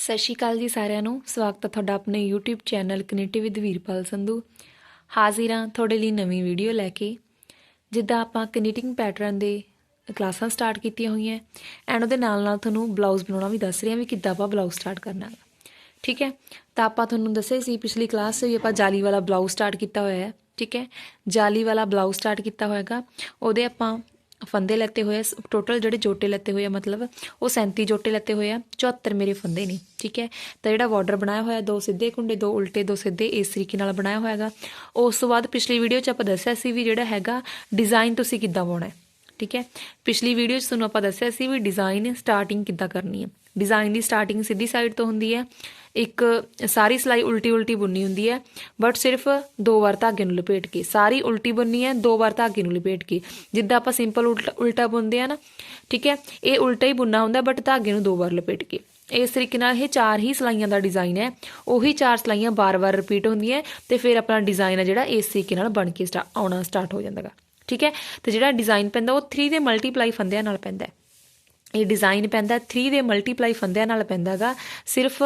ਸਤਿ ਸ਼੍ਰੀ ਅਕਾਲ ਜੀ ਸਾਰਿਆਂ ਨੂੰ। ਸਵਾਗਤ ਹੈ ਤੁਹਾਡਾ ਆਪਣੇ YouTube channel connective with Veerpal Sandhu. ਹਾਜ਼ਰ ਹਾਂ ਤੁਹਾਡੇ ਲਈ ਨਵੀਂ ਵੀਡੀਓ ਲੈ ਕੇ। ਜਿੱਦਾਂ ਆਪਾਂ ਕਨੀਟਿੰਗ ਪੈਟਰਨ ਦੇ ਕਲਾਸਾਂ ਸਟਾਰਟ ਕੀਤੀਆਂ ਹੋਈਆਂ। ਐਂਡ ਉਹਦੇ ਨਾਲ ਨਾਲ ਤੁਹਾਨੂੰ ਬਲਾਊਜ਼ ਬਣਾਉਣਾ ਵੀ ਦੱਸ ਰਹੀ ਹਾਂ ਵੀ ਕਿੱਦਾਂ ਆਪਾਂ ਬਲਾਊਜ਼ ਸਟਾਰਟ ਕਰਨਾ ਹੈ। ਠੀਕ ਹੈ? ਤਾਂ ਆਪਾਂ ਤੁਹਾਨੂੰ ਦੱਸਿਆ ਸੀ ਪਿਛਲੀ ਕਲਾਸ 'ਚ ਵੀ ਆਪਾਂ ਜਾਲੀ ਵਾਲਾ ਬਲਾਊਜ਼ ਸਟਾਰਟ ਕੀਤਾ ਹੋਇਆ ਹੈ। ਠੀਕ ਹੈ? ਜਾਲੀ ਵਾਲਾ ਬਲਾਊਜ਼ ਸਟਾਰਟ ਕੀਤਾ ਹੋਇਆਗਾ। ਉਹਦੇ ਆਪਾਂ ਫੰਦੇ ਲੈਤੇ ਹੋਏ ਆ ਟੋਟਲ ਜਿਹੜੇ ਜੋਟੇ ਲੈਤੇ ਹੋਏ ਆ ਮਤਲਬ ਉਹ 37 ਜੋਟੇ ਲੈਤੇ ਹੋਏ ਆ 74 ਮੇਰੇ ਫੰਦੇ ਨੇ ਠੀਕ ਹੈ ਤਾਂ ਜਿਹੜਾ ਬਾਰਡਰ ਬਣਾਇਆ ਹੋਇਆ ਦੋ ਸਿੱਧੇ ਕੁੰਡੇ ਦੋ ਉਲਟੇ ਦੋ ਸਿੱਧੇ ਇਸ ਤਰੀਕੇ ਨਾਲ ਬਣਾਇਆ ਹੋਇਆਗਾ ਉਸ ਤੋਂ ਬਾਅਦ ਪਿਛਲੀ ਵੀਡੀਓ 'ਚ ਆਪਾਂ ਦੱਸਿਆ ਸੀ ਵੀ ਜਿਹੜਾ ਹੈਗਾ ਡਿਜ਼ਾਈਨ ਤੁਸੀਂ ਕਿੱਦਾਂ ਪਾਉਣਾ ਹੈ ਠੀਕ ਹੈ ਪਿਛਲੀ ਵੀਡੀਓ 'ਚ ਤੁਹਾਨੂੰ ਆਪਾਂ ਦੱਸਿਆ ਸੀ ਵੀ ਡਿਜ਼ਾਈਨ ਸਟਾਰਟਿੰਗ ਕਿੱਦਾਂ ਕਰਨੀ ਹੈ ਡਿਜ਼ਾਈਨ ਦੀ ਸਟਾਰਟਿੰਗ ਸਿੱਧੀ ਸਾਈਡ ਤੋਂ ਹੁੰਦੀ ਹੈ ਇੱਕ ਸਾਰੀ ਸਲਾਈ ਉਲਟੀ ਉਲਟੀ ਬੁੰਨੀ ਹੁੰਦੀ ਹੈ ਬਟ ਸਿਰਫ ਦੋ ਵਾਰ ਧਾਗੇ ਨੂੰ ਲਪੇਟ ਕੇ, ਸਾਰੀ ਉਲਟੀ ਬੁੰਨੀ ਹੈ, ਦੋ ਵਾਰ ਧਾਗੇ ਨੂੰ ਲਪੇਟ ਕੇ। ਜਿੱਦਾਂ ਆਪਾਂ ਸਿੰਪਲ ਉਲਟਾ ਉਲਟਾ ਬੁੰਦੇ ਆ ਨਾ, ਠੀਕ ਹੈ, ਇਹ ਉਲਟਾ ਹੀ ਬੁੰਨਾ ਹੁੰਦਾ ਬਟ ਧਾਗੇ ਨੂੰ ਦੋ ਵਾਰ ਲਪੇਟ ਕੇ। ਇਸ ਤਰੀਕੇ ਨਾਲ ਇਹ ਚਾਰ ਹੀ ਸਲਾਈਆਂ ਦਾ ਡਿਜ਼ਾਈਨ ਹੈ, ਉਹੀ ਚਾਰ ਸਲਾਈਆਂ ਬਾਰ-ਬਾਰ ਰਿਪੀਟ ਹੁੰਦੀਆਂ ਤੇ ਫਿਰ ਆਪਣਾ ਡਿਜ਼ਾਈਨ ਹੈ ਜਿਹੜਾ ਇਸ ਤਰੀਕੇ ਨਾਲ ਬਣ ਕੇ ਸਟਾ- ਆਉਣਾ ਸਟਾਰਟ ਹੋ ਜਾਂਦਾਗਾ, ਠੀਕ ਹੈ, ਤੇ ਜਿਹੜਾ ਡਿਜ਼ਾਈਨ ਪੈਂਦਾ ਉਹ 3 ਦੇ ਮਲਟੀਪਲਾਈ ਫੰਦਿਆਂ ਨਾਲ ਪੈਂਦਾ ਹੈ। ਇਹ ਡਿਜ਼ਾਈਨ ਪੈਂਦਾ 3 ਦੇ ਮਲਟੀਪਲਾਈ ਫੰਦਿਆਂ ਨਾਲ ਪੈਂਦਾਗਾ, ਸਿਰਫ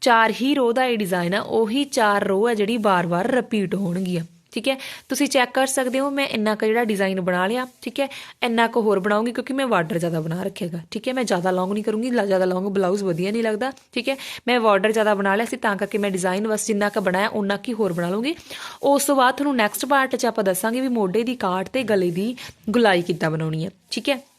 ਚਾਰ ਹੀ ਰੋ ਦਾ ਇਹ ਡਿਜ਼ਾਈਨ ਆ, ਉਹੀ ਚਾਰ ਰੋ ਹੈ ਜਿਹੜੀ ਬਾਰ-ਬਾਰ ਰਿਪੀਟ ਹੋਣਗੀਆਂ, ਠੀਕ ਹੈ? ਤੁਸੀਂ ਚੈੱਕ ਕਰ ਸਕਦੇ ਹੋ, ਮੈਂ ਇੰਨਾ ਕੁ ਜਿਹੜਾ ਡਿਜ਼ਾਈਨ ਬਣਾ ਲਿਆ, ਠੀਕ ਹੈ? ਇੰਨਾ ਕੁ ਹੋਰ ਬਣਾਉਂਗੀ ਕਿਉਂਕਿ ਮੈਂ ਬਾਰਡਰ ਜ਼ਿਆਦਾ ਬਣਾ ਰੱਖੇਗਾ ਠੀਕ ਹੈ? ਮੈਂ ਜ਼ਿਆਦਾ ਲੌਂਗ ਨਹੀਂ ਕਰੂੰਗੀ, ਲਾ- ਜ਼ਿਆਦਾ ਲੌਂਗ ਬਲਾਊਜ਼ ਵਧੀਆ ਨਹੀਂ ਲੱਗਦਾ, ਠੀਕ ਹੈ? ਮੈਂ ਬਾਰਡਰ ਜ਼ਿਆਦਾ ਬਣਾ ਲਿਆ ਸੀ, ਤਾਂ ਕਰਕੇ ਮੈਂ ਡਿਜ਼ਾਈਨ ਬਸ ਜਿੰਨਾ ਕੁ ਬਣਾਇਆ ਉਹਨਾਂ ਕੀ ਹੋਰ ਬਣਾ ਲੂੰਗੀ ਉਸ ਤੋਂ ਬਾਅਦ ਤੁਹਾਨੂੰ ਨੈਕਸਟ ਪਾਰਟ 'ਚ ਆਪਾਂ ਦੱਸਾਂਗੇ ਵੀ ਮੋਢੇ ਦੀ ਕਾਟ ਤੇ ਗਲੇ ਦੀ ਗੁਲਾਈ ਕਿੱਦਾਂ ਬਣਾਉਣੀ ਹੈ, ਠੀਕ ਹੈ?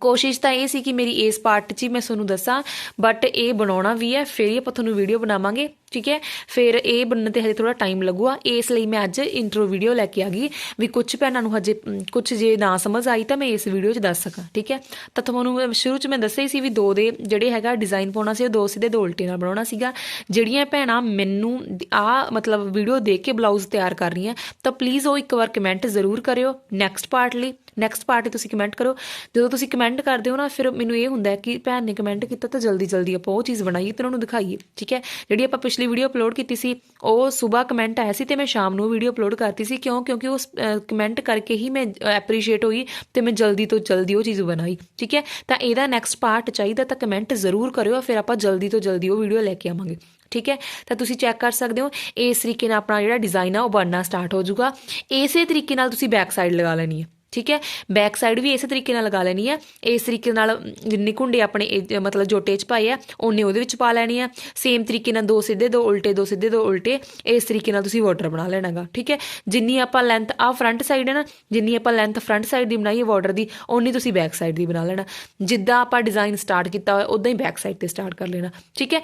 ਕੋਸ਼ਿਸ਼ ਤਾਂ ਇਹ ਸੀ ਕਿ ਮੇਰੀ ਇਸ ਪਾਰਟ 'ਚ ਹੀ ਮੈਂ ਤੁਹਾਨੂੰ ਦੱਸਾਂ ਬਟ ਇਹ ਬਣਾਉਣਾ ਵੀ ਹੈ, ਫਿਰ ਹੀ ਆਪਾਂ ਤੁਹਾਨੂੰ ਵੀਡੀਓ ਬਣਾਵਾਂਗੇ। ਠੀਕ ਹੈ? ਫਿਰ ਇਹ ਬਣਨ ਤੇ ਹਜੇ ਥੋੜਾ ਟਾਈਮ ਲੱਗੂਗਾ। ਇਸ ਲਈ ਮੈਂ ਅੱਜ ਇੰਟਰੋ ਵੀਡੀਓ ਲੈ ਕੇ ਆ ਗਈ ਵੀ ਕੁਝ ਭੈਣਾਂ ਨੂੰ ਹਜੇ ਕੁਝ ਜੇ ਨਾ ਸਮਝ ਆਈ ਤਾਂ ਮੈਂ ਇਸ ਵੀਡੀਓ 'ਚ ਦੱਸ ਸਕਾਂ, ਠੀਕ ਹੈ? ਤਾਂ ਤੁਹਾਨੂੰ ਸ਼ੁਰੂ 'ਚ ਮੈਂ ਦੱਸਿਆ ਹੀ ਸੀ ਵੀ ਦੋ ਦੇ ਜਿਹੜੇ ਹੈਗਾ ਡਿਜ਼ਾਈਨ ਪਾਉਣਾ ਸੀ, ਉਹ ਦੋ ਸਿੱਧੇ ਦੋ ਉਲਟੇ ਨਾਲ ਬਣਾਉਣਾ ਸੀਗਾ। ਜਿਹੜੀਆਂ ਭੈਣਾਂ ਮੈਨੂੰ ਆ ਮਤਲਬ ਵੀਡੀਓ ਦੇਖ ਕੇ ਬਲਾਊਜ਼ ਤਿਆਰ ਕਰ ਰਹੀਆਂ, ਤਾਂ ਪਲੀਜ਼ ਉਹ ਇੱਕ ਵਾਰ ਕਮੈਂਟ ਜ਼ਰੂਰ ਕਰਿਓ ਨੈਕਸਟ ਪਾਰਟ ਲਈ। ਨੈਕਸਟ ਪਾਰਟ ਤੁਸੀਂ ਕਮੈਂਟ ਕਰੋ। ਜਦੋਂ ਤੁਸੀਂ ਕਮੈਂਟ ਕਰਦੇ ਹੋ ਨਾ, ਫਿਰ ਮੈਨੂੰ ਇਹ ਹੁੰਦਾ ਕਿ ਭੈਣ ਨੇ ਕਮੈਂਟ ਕੀਤਾ ਤਾਂ ਜਲਦੀ ਜਲਦੀ ਆਪਾਂ ਉਹ ਚੀਜ਼ ਬਣਾਈਏ ਤੇ ਉਹਨਾਂ ਨੂੰ ਦਿਖਾਈਏ, ਠੀਕ ਹੈ? ਜਿਹੜੀ ਆਪਾਂ ਪਿਛਲੀ ਵੀਡੀਓ ਅਪਲੋਡ ਕੀਤੀ ਸੀ, ਉਹ ਸਵੇਰ ਕਮੈਂਟ ਆਇਆ ਸੀ ਤੇ ਮੈਂ ਸ਼ਾਮ ਨੂੰ ਵੀਡੀਓ ਅਪਲੋਡ ਕਰਤੀ ਸੀ। ਕਿਉਂ? ਕਿਉਂਕਿ ਉਸ ਕਮੈਂਟ ਕਰਕੇ ਹੀ ਮੈਂ ਐਪਰੀਸ਼ੀਏਟ ਹੋਈ ਤੇ ਮੈਂ ਜਲਦੀ ਤੋਂ ਜਲਦੀ ਉਹ ਚੀਜ਼ ਬਣਾਈ, ਠੀਕ ਹੈ? ਤਾਂ ਇਹਦਾ ਨੈਕਸਟ ਪਾਰਟ ਚਾਹੀਦਾ ਤਾਂ ਕਮੈਂਟ ਜ਼ਰੂਰ ਕਰਿਓ ਫਿਰ ਆਪਾਂ ਜਲਦੀ ਤੋਂ ਜਲਦੀ ਉਹ ਵੀਡੀਓ ਲੈ ਕੇ ਆਵਾਂਗੇ, ਠੀਕ ਹੈ? ਤਾਂ ਤੁਸੀਂ ਚੈੱਕ ਕਰ ਸਕਦੇ ਹੋ, ਇਸ ਤਰੀਕੇ ਨਾਲ ਆਪਣਾ ਜਿਹੜਾ ਡਿਜ਼ਾਈਨ ਆ, ਉਹ ਬਣਨਾ ਸਟਾਰਟ ਹੋ ਜਾਊਗਾ। ਇਸੇ ਤਰੀਕੇ ਨਾਲ ਤੁਸੀਂ ਬੈਕ ਸਾਈਡ ਲਗਾ ਲੈਣੀ ਹੈ। ਠੀਕ ਹੈ? ਬੈਕ ਸਾਈਡ ਵੀ ਇਸੇ ਤਰੀਕੇ ਨਾਲ ਲਗਾ ਲੈਣੀ ਹੈ। ਇਸ ਤਰੀਕੇ ਨਾਲ ਜਿੰਨੇ ਕੁੰਡੇ ਆਪਣੇ ਮਤਲਬ ਜੋਟੇ 'ਚ ਪਾਏ ਆ, ਉਹਨੇ ਉਹਦੇ ਵਿੱਚ ਪਾ ਲੈਣੀ ਆ। ਸੇਮ ਤਰੀਕੇ ਨਾਲ ਦੋ ਸਿੱਧੇ, ਦੋ ਉਲਟੇ, ਦੋ ਸਿੱਧੇ, ਦੋ ਉਲਟੇ। ਇਸ ਤਰੀਕੇ ਨਾਲ ਤੁਸੀਂ ਬਾਰਡਰ ਬਣਾ ਲੈਣਾਗਾ, ਠੀਕ ਹੈ? ਜਿੰਨੀ ਆਪਾਂ ਲੈਂਥ ਆ ਫਰੰਟ ਸਾਈਡ ਹੈ ਨਾ, ਜਿੰਨੀ ਆਪਾਂ ਲੈਂਥ ਫਰੰਟ ਸਾਈਡ ਦੀ ਬਣਾਈ ਹੈ ਬਾਰਡਰ ਦੀ, ਓਨੀ ਤੁਸੀਂ ਬੈਕ ਸਾਈਡ ਦੀ ਬਣਾ ਲੈਣਾ। ਜਿੱਦਾਂ ਆਪਾਂ ਡਿਜ਼ਾਈਨ ਸਟਾਰਟ ਕੀਤਾ ਹੋਇਆ ਉਦਾਂ ਹੀ ਬੈਕ ਸਾਈਡ ਤੇ ਸਟਾਰਟ ਕਰ ਲੈਣਾ, ਠੀਕ ਹੈ?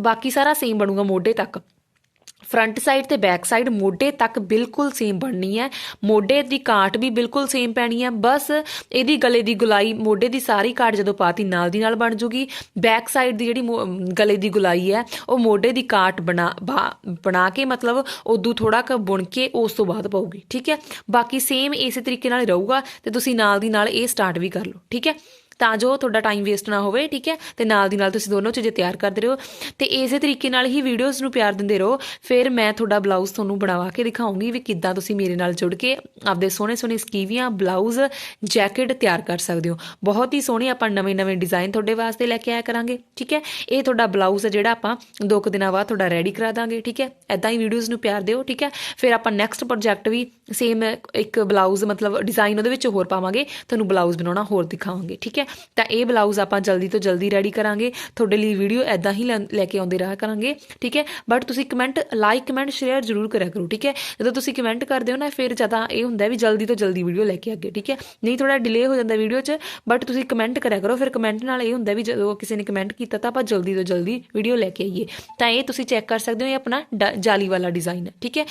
ਬਾਕੀ ਸਾਰਾ ਸੇਮ ਬਣੂਗਾ ਮੋਢੇ ਤੱਕ। ਫਰੰਟ ਸਾਈਡ ਤੇ ਬੈਕ ਸਾਈਡ ਮੋਢੇ ਤੱਕ ਬਿਲਕੁਲ ਸੇਮ ਬਣਨੀ ਹੈ। ਮੋਢੇ ਦੀ ਕਾਟ ਵੀ ਬਿਲਕੁਲ ਸੇਮ ਪੈਣੀ ਹੈ। ਬਸ ਇਹਦੀ ਗਲੇ ਦੀ ਗੁਲਾਈ ਮੋਢੇ ਦੀ ਸਾਰੀ ਕਾਟ ਜਦੋਂ ਪਾਤੀ ਨਾਲ ਦੀ ਨਾਲ ਬਣ ਜੂਗੀ। ਬੈਕ ਸਾਈਡ ਦੀ ਜਿਹੜੀ ਗਲੇ ਦੀ ਗੁਲਾਈ ਹੈ, ਉਹ ਮੋਢੇ ਦੀ ਕਾਟ ਬਣਾ ਬਣਾ ਕੇ ਮਤਲਬ ਉਦੋਂ ਥੋੜਾ ਕ ਬੁਣ ਕੇ ਉਸ ਤੋਂ ਬਾਅਦ ਪਾਉਗੀ ਠੀਕ ਹੈ? ਬਾਕੀ ਸੇਮ ਇਸੇ ਤਰੀਕੇ ਨਾਲ ਰਹੂਗਾ ਤੇ ਤੁਸੀਂ ਨਾਲ ਦੀ ਨਾਲ ਇਹ ਸਟਾਰਟ ਵੀ ਕਰ ਲਓ। ਠੀਕ ਹੈ? ਤਾਂ ਜੋ ਤੁਹਾਡਾ ਟਾਈਮ ਵੇਸਟ ਨਾ ਹੋਵੇ, ਠੀਕ ਹੈ? ਤੇ ਨਾਲ ਦੀ ਨਾਲ ਤੁਸੀਂ ਦੋਨੋਂ ਚੀਜ਼ਾਂ ਤਿਆਰ ਕਰਦੇ ਰਹੋ ਤੇ ਇਸੇ ਤਰੀਕੇ ਨਾਲ ਹੀ ਵੀਡੀਓਜ਼ ਨੂੰ ਪਿਆਰ ਦਿੰਦੇ ਰਹੋ। ਫਿਰ ਮੈਂ ਤੁਹਾਡਾ ਬਲਾਊਜ਼ ਤੁਹਾਨੂੰ ਬਣਾਵਾ ਕੇ ਦਿਖਾਉਂਗੀ ਵੀ ਕਿੱਦਾਂ ਤੁਸੀਂ ਮੇਰੇ ਨਾਲ ਜੁੜ ਕੇ ਆਪਦੇ ਸੋਹਣੇ ਸੋਹਣੇ ਸਕੀਵੀਆਂ ਬਲਾਊਜ਼ ਜੈਕਟ ਤਿਆਰ ਕਰ ਸਕਦੇ ਹੋ। ਬਹੁਤ ਹੀ ਸੋਹਣੇ ਆਪਾਂ ਨਵੇਂ-ਨਵੇਂ ਡਿਜ਼ਾਈਨ ਤੁਹਾਡੇ ਵਾਸਤੇ ਲੈ ਕੇ ਆਇਆ ਕਰਾਂਗੇ, ਠੀਕ ਹੈ? ਇਹ ਤੁਹਾਡਾ ਬਲਾਊਜ਼ ਹੈ ਜਿਹੜਾ ਆਪਾਂ ਦੋ ਕੁ ਦਿਨਾਂ ਬਾਅਦ ਤੁਹਾਡਾ ਰੈਡੀ ਕਰਾ ਦਾਂਗੇ, ਠੀਕ ਹੈ? ਐਦਾਂ ਹੀ ਵੀਡੀਓਜ਼ ਨੂੰ ਪਿਆਰ ਦਿਓ, ਠੀਕ ਹੈ? ਫਿਰ ਆਪਾਂ ਨੈਕਸਟ ਪ੍ਰੋਜੈਕਟ ਵੀ ਸੇਮ ਇੱਕ ਬਲਾਊਜ਼ ਮਤਲਬ ਡਿਜ਼ਾਈਨ ਉਹਦੇ ਵਿੱਚ ਹੋਰ ਪਾਵਾਂਗੇ, ਤੁਹਾਨੂੰ ਬਲਾਊਜ਼ ਬਣਾਉਣਾ ਹੋਰ ਦਿਖਾਵਾਂਗੇ, ਠੀਕ ਹੈ? ਤਾਂ ਇਹ ਬਲਾਊਜ਼ ਆਪਾਂ ਜਲਦੀ ਤੋਂ ਜਲਦੀ ਰੈਡੀ ਕਰਾਂਗੇ। ਤੁਹਾਡੇ ਲਈ ਵੀਡੀਓ ਐਦਾਂ ਹੀ ਲੈ ਕੇ ਆਉਂਦੇ ਰਹਾ ਕਰਾਂਗੇ, ਠੀਕ ਹੈ? ਬਟ ਤੁਸੀਂ ਕਮੈਂਟ ਲਾਈਕ ਕਮੈਂਟ ਸ਼ੇਅਰ ਜ਼ਰੂਰ ਕਰਿਆ ਕਰੋ, ਠੀਕ ਹੈ? ਜਦੋਂ ਤੁਸੀਂ ਕਮੈਂਟ ਕਰਦੇ ਹੋ ਨਾ, ਫਿਰ ਜ਼ਿਆਦਾ ਇਹ ਹੁੰਦਾ ਵੀ ਜਲਦੀ ਤੋਂ ਜਲਦੀ ਵੀਡੀਓ ਲੈ ਕੇ ਅੱਗੇ, ਠੀਕ ਹੈ? ਨਹੀਂ ਥੋੜਾ ਡਿਲੇ ਹੋ ਜਾਂਦਾ ਵੀਡੀਓ 'ਚ ਬਟ ਤੁਸੀਂ ਕਮੈਂਟ ਕਰਿਆ ਕਰੋ। ਫਿਰ ਕਮੈਂਟ ਨਾਲ ਇਹ ਹੁੰਦਾ ਵੀ ਜਦੋਂ ਕਿਸੇ ਨੇ ਕਮੈਂਟ ਕੀਤਾ ਤਾਂ ਆਪਾਂ ਜਲਦੀ ਤੋਂ ਜਲਦੀ ਵੀਡੀਓ ਲੈ ਕੇ ਆਈਏ। ਤਾਂ ਇਹ ਤੁਸੀਂ ਚੈੱਕ ਕਰ ਸਕਦੇ ਹੋ, ਇਹ ਆਪਣਾ ਜਾਲੀ ਵਾਲਾ ਡਿਜ਼ਾਈਨ ਹੈ, ਠੀਕ ਹੈ?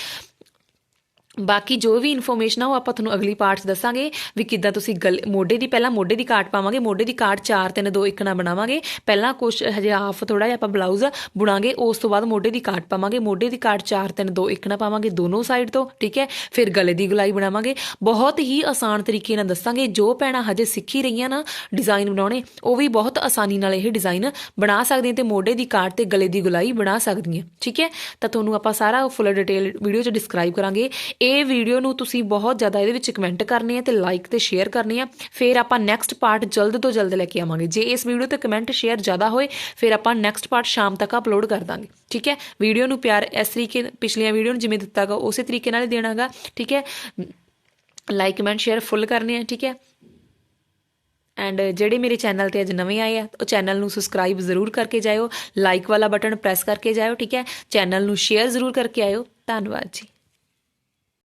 ਬਾਕੀ ਜੋ ਵੀ ਇਨਫੋਰਮੇਸ਼ਨ ਆ, ਉਹ ਆਪਾਂ ਤੁਹਾਨੂੰ ਅਗਲੀ ਪਾਰਟਸ ਦੱਸਾਂਗੇ ਵੀ ਕਿੱਦਾਂ ਤੁਸੀਂ ਮੋਢੇ ਦੀ, ਪਹਿਲਾਂ ਮੋਢੇ ਦੀ ਕਾਟ ਪਾਵਾਂਗੇ, ਮੋਢੇ ਦੀ ਕਾਟ 4 3 2 1 ਨਾ ਬਣਾਵਾਂਗੇ। ਪਹਿਲਾਂ ਕੁਝ ਹਜੇ ਹਾਫ ਥੋੜਾ ਜਿਹਾ ਆਪਾਂ ਬਲਾਊਜ਼ ਬੁਣਾਗੇ, ਉਸ ਤੋਂ ਬਾਅਦ ਮੋਢੇ ਦੀ ਕਾਟ ਪਾਵਾਂਗੇ। ਮੋਢੇ ਦੀ ਕਾਟ 4 3 2 1 ਨਾ ਪਾਵਾਂਗੇ ਦੋਨੋਂ ਸਾਈਡ ਤੋਂ, ਠੀਕ ਹੈ? ਫਿਰ ਗਲੇ ਦੀ ਗੁਲਾਈ ਬਣਾਵਾਂਗੇ। ਬਹੁਤ ਹੀ ਆਸਾਨ ਤਰੀਕੇ ਨਾਲ ਦੱਸਾਂਗੇ, ਜੋ ਪੈਣਾ ਹਜੇ ਸਿੱਖੀ ਰਹੀਆਂ ਨਾ ਡਿਜ਼ਾਈਨ ਬਣਾਉਣੇ, ਉਹ ਵੀ ਬਹੁਤ ਆਸਾਨੀ ਨਾਲ ਇਹ ਡਿਜ਼ਾਈਨ ਬਣਾ ਸਕਦੀਆਂ ਤੇ ਮੋਢੇ ਦੀ ਕਾਟ ਤੇ ਗਲੇ ਦੀ ਗੁਲਾਈ ਬਣਾ ਸਕਦੀਆਂ, ਠੀਕ ਹੈ? ਤਾਂ ਤੁਹਾਨੂੰ ਆਪਾਂ ਸਾਰਾ ਫੁੱਲ ਡਿਟੇਲ ਵੀਡੀਓ 'ਚ ਡਿਸਕ੍ਰਾਈਬ ਕਰਾਂਗੇ। ਇਹ ਵੀਡੀਓ ਨੂੰ ਤੁਸੀਂ ਬਹੁਤ ਜ਼ਿਆਦਾ ਇਹਦੇ ਵਿੱਚ ਕਮੈਂਟ ਕਰਨੇ ਆ ਤੇ ਲਾਈਕ ਤੇ ਸ਼ੇਅਰ ਕਰਨੇ ਆ ਫਿਰ ਆਪਾਂ ਨੈਕਸਟ ਪਾਰਟ ਜਲਦ ਤੋਂ ਜਲਦ ਲੈ ਕੇ ਆਵਾਂਗੇ। ਜੇ ਇਸ ਵੀਡੀਓ ਤੇ ਕਮੈਂਟ ਸ਼ੇਅਰ ਜ਼ਿਆਦਾ ਹੋਏ, ਫਿਰ ਆਪਾਂ ਨੈਕਸਟ ਪਾਰਟ ਸ਼ਾਮ ਤੱਕ ਅਪਲੋਡ ਕਰ ਦਾਂਗੇ। ਠੀਕ ਹੈ? ਵੀਡੀਓ ਨੂੰ ਪਿਆਰ ਇਸ ਤਰੀਕੇ ਪਿਛਲੀਆਂ ਵੀਡੀਓ ਨੂੰ ਜਿਵੇਂ ਦਿੱਤਾਗਾ ਉਸੇ ਤਰੀਕੇ ਨਾਲ ਹੀ ਦੇਣਾਗਾ ਠੀਕ ਹੈ? ਲਾਈਕ ਕਮੈਂਟ ਸ਼ੇਅਰ ਫੁੱਲ ਕਰਨੇ ਆ, ਠੀਕ ਹੈ? ਐਂਡ ਜਿਹੜੇ ਮੇਰੇ ਚੈਨਲ ਤੇ ਅੱਜ ਨਵੇਂ ਆਏ ਆ, ਉਹ ਚੈਨਲ ਨੂੰ ਸਬਸਕ੍ਰਾਈਬ ਜ਼ਰੂਰ ਕਰਕੇ ਜਾਇਓ। ਲਾਈਕ ਵਾਲਾ ਬਟਨ ਪ੍ਰੈਸ ਕਰਕੇ ਜਾਇਓ, ਠੀਕ ਹੈ? ਚੈਨਲ ਨੂੰ ਸ਼ੇਅਰ ਜ਼ਰੂਰ ਕਰਕੇ ਆਇਓ। ਧੰਨਵਾਦ ਜੀ।